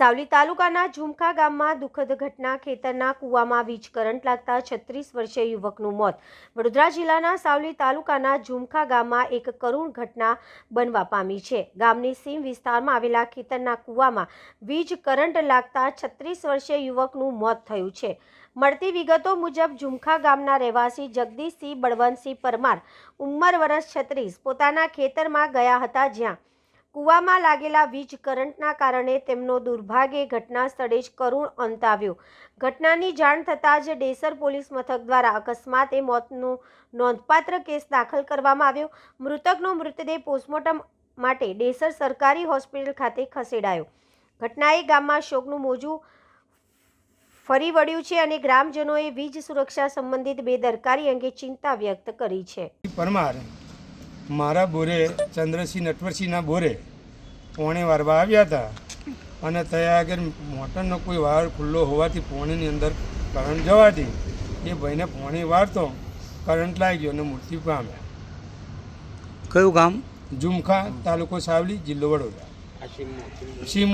સાવલી તાલુકાના ઝુમખા ગામમાં દુઃખદ ઘટના ખેતરના કૂવામાં વીજ કરંટ લાગતા છત્રીસ વર્ષીય યુવકનું મોત. વડોદરા જિલ્લાના સાવલી તાલુકાના ઝુમખા ગામમાં એક કરુણ ઘટના બનવા પામી છે. ગામની સીમ વિસ્તારમાં આવેલા ખેતરના કૂવામાં વીજ કરંટ લાગતા છત્રીસ વર્ષીય યુવકનું મોત થયું છે. મળતી વિગતો મુજબ ઝુમખા ગામના રહેવાસી જગદીશસિંહ બળવંતસિંહ પરમાર ઉંમર વર્ષ છત્રીસ, પોતાના ખેતરમાં ગયા હતા જ્યાં કૂવામાં લાગેલા વીજ કરંટના કારણે તેમનો દુર્ભાગ્યે ઘટના સ્થળે જ કરુણ અંત આવ્યો ઘટનાની જાણ થતાં જ ડેસર પોલીસ મથક દ્વારા અકસ્માતે મોતનો નોંધપાત્ર કેસ દાખલ કરવામાં આવ્યો. મૃતકનો મૃતદેહ પોસ્ટમોર્ટમ માટે ડેસર સરકારી હોસ્પિટલ ખાતે ખસેડાયો. ઘટનાએ ગામમાં શોકનું મોજું ફરી વળ્યું છે અને ગ્રામજનોએ વીજ સુરક્ષા સંબંધિત બેદરકારી અંગે ચિંતા વ્યક્ત કરી છે. પરમાર મારા બોરે ચંદ્રસિંહ નટવરસિંહના બોરે પોણે વારવા આવ્યા હતા. અને ત્યાં આગળ મોટરનો કોઈ વાર ખુલ્લો હોવાથી પોણીની અંદર કરંટ જવાથી એ ભાઈને પોણી વારતો કરંટ લાગી ગયો અને મૃત્યુ પામ્યા કયું ગામ? જુમખા તાલુકો સાવલી જિલ્લો વડોદરા. સીમ